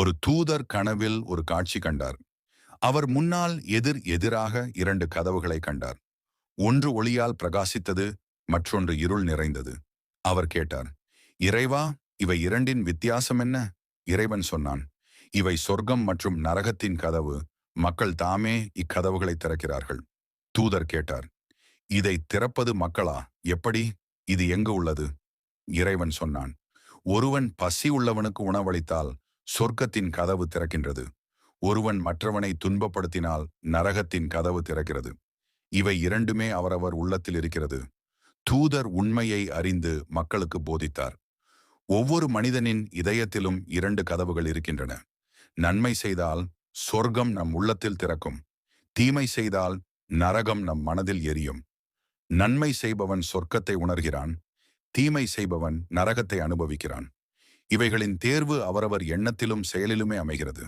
ஒரு தூதர் கனவில் ஒரு காட்சி கண்டார். அவர் முன்னால் எதிர் எதிராக இரண்டு கதவுகளை கண்டார். ஒன்று ஒளியால் பிரகாசித்தது மற்றொன்று இருள் நிறைந்தது. அவர் கேட்டார் இறைவா இவை இரண்டின் வித்தியாசம் என்ன? இறைவன் சொன்னான் இவை சொர்க்கம் மற்றும் நரகத்தின் கதவு. மக்கள் தாமே இக்கதவுகளை திறக்கிறார்கள். தூதர் கேட்டார் இதை திறப்பது மக்களா? எப்படி? இது எங்கு உள்ளது? இறைவன் சொன்னான் ஒருவன் பசி உள்ளவனுக்கு உணவளித்தால் சொர்க்கத்தின் கதவு திறக்கின்றது. ஒருவன் மற்றவனை துன்பப்படுத்தினால் நரகத்தின் கதவு திறக்கிறது. இவை இரண்டுமே அவரவர் உள்ளத்தில் இருக்கிறது. தூதர் உண்மையை அறிந்து மக்களுக்கு போதித்தார். ஒவ்வொரு மனிதனின் இதயத்திலும் இரண்டு கதவுகள் இருக்கின்றன. நன்மை செய்தால் சொர்க்கம் நம் உள்ளத்தில் திறக்கும். தீமை செய்தால் நரகம் நம் மனதில் எரியும். நன்மை செய்பவன் சொர்க்கத்தை உணர்கிறான். தீமை செய்பவன் நரகத்தை அனுபவிக்கிறான். இவைகளின் தேர்வு அவரவர் எண்ணத்திலும் செயலிலுமே அமைகிறது.